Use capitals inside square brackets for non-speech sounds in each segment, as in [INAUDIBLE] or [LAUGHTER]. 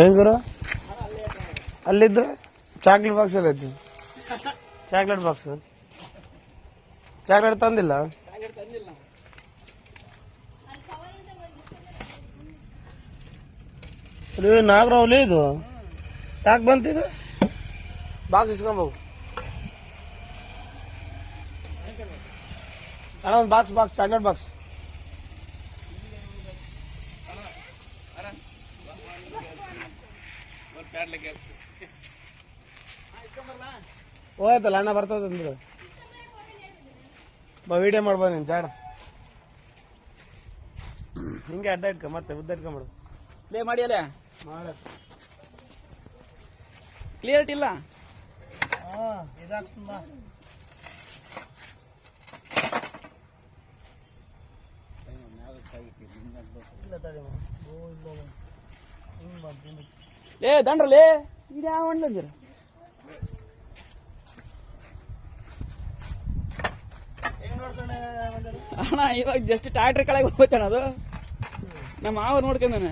ಏನ್ ಗುರು ಅಲ್ಲಿದ್ರೆ chocolate box ಎಲ್ಲ ಐತಿ ಚಾಕ್ಲೇಟ್ ಬಾಕ್ಸ್ ಚಾಕ್ಲೇಟ್ ತಂದಿಲ್ಲ ಇದು ನಾಗರಾವ್ಲಿ ಇದು ಯಾಕೆ ಬಂತಿದು ಬಾಕ್ಸ್ ಇಸ್ಕೊಂಬೋಗು ಅಣ್ಣ ಒಂದು ಬಾಕ್ಸ್ ಬಾಕ್ಸ್ ಚಾಕ್ಲೇಟ್ ಬಾಕ್ಸ್ ಹೋಯ್ತಲ್ಲ ಅಣ್ಣ ಬರ್ತದಂದ್ರು ಬಾ ವಿಡಿಯೋ ಮಾಡ್ಬೋದು ನೀನು ಜಾಡ. ಹಿಂಗೆ ಅಡ್ಡ ಇಟ್ಕೊ ಮತ್ತೆ ಉದ್ದ ಇಟ್ಕೊಂಬಿಡು. ಪ್ಲೇ ಮಾಡಿ ಅಲ್ಲೇ. ಮಾಡ. ಕ್ಲಿಯರಿಟಿ ಇಲ್ಲ ಹಾಂ ಇಲ್ಲ ತಡೆ ಹಿಂಗೆ ಬಂದು ಲೇ ದಂಡ್ರಲೇ ಇದು ಯಾವ ಅಂದ್ರ? ಹೆಂಗ್ ಅಣ್ಣ, ಇವಾಗ ಜಸ್ಟ್ ಟ್ಯಾಕ್ಟ್ರಿ ಕೆಳಗೆ ಹೋಗ್ಬೇಕಣ್ಣ ಅದು. ನಮ್ಮ ಮಾವ ನೋಡ್ಕೊಂಡಾನೆ.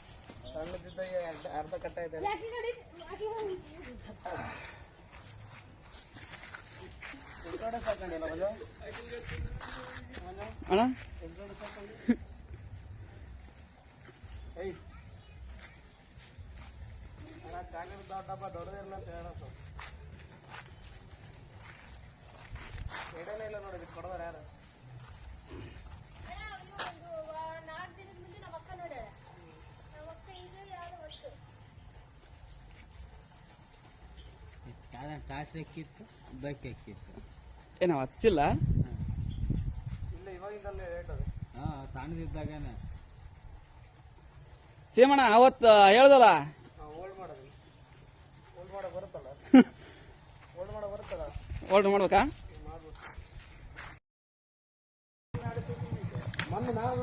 ಅವನು ಸಣ್ಣದಿದ್ದಾಗ ಅರ್ಧ ಅರ್ಧ ಕಟ್ಟ ಇದೆ ಉಳ್ಕಡೆ ಸಾಕೊಂಡಿಲ್ಲ ಮಗ ಅಣ್ಣ ಉಳ್ಕಡೆ ಸಾಕೊಂಡು ಏಯ್ ಅಣ್ಣ ಚಾಕರಿ ದೊಡ್ಡಪ್ಪ ದೊಡ್ಡದಿರಲ್ಲ ಅಂತ ಹೇಳಪ್ಪ ಎಕ್ಕಿತ್ತು ಬೈಕ್ ಎಕ್ಕಿತ್ತು ಏ ನಾವು ಹಚ್ಚಿಲ್ಲ? ಇಲ್ಲ ಇವಾಗಿಂದಲೇ ರೇಟ್ ಅದು. ಹಾ ಸಣ್ಣದಿದ್ದಾಗನೆ. ಸೇಮಣ್ಣ ಅವತ್ತು ಹೇಳ್ದಲ್ಲ? ಓಲ್ಡ್ ಮಾಡೋದು. ಓಲ್ಡ್ ಮಾಡೋ ಬರುತ್ತಲ್ಲ? [LAUGHS] ಓಲ್ಡ್ ಮಾಡೋ ಬರುತ್ತಲ್ಲ? ಆರ್ಡರ್ ಮಾಡ್ಬೇಕಾ? ಮಾಡ್ಬೇಕು ಮೊನ್ನೆ ನಾವು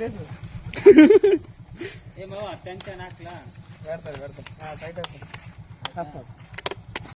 లేదు ಏ ಮಾವ ಟೆನ್ಷನ್ ಹಾಕ್ಲಾ? ಬೇಡ್ತಾರೆ ಬೇಡ್ತಾರೆ ಹಾಂ ಟೈಟ್ ಆಗ್ತದೆ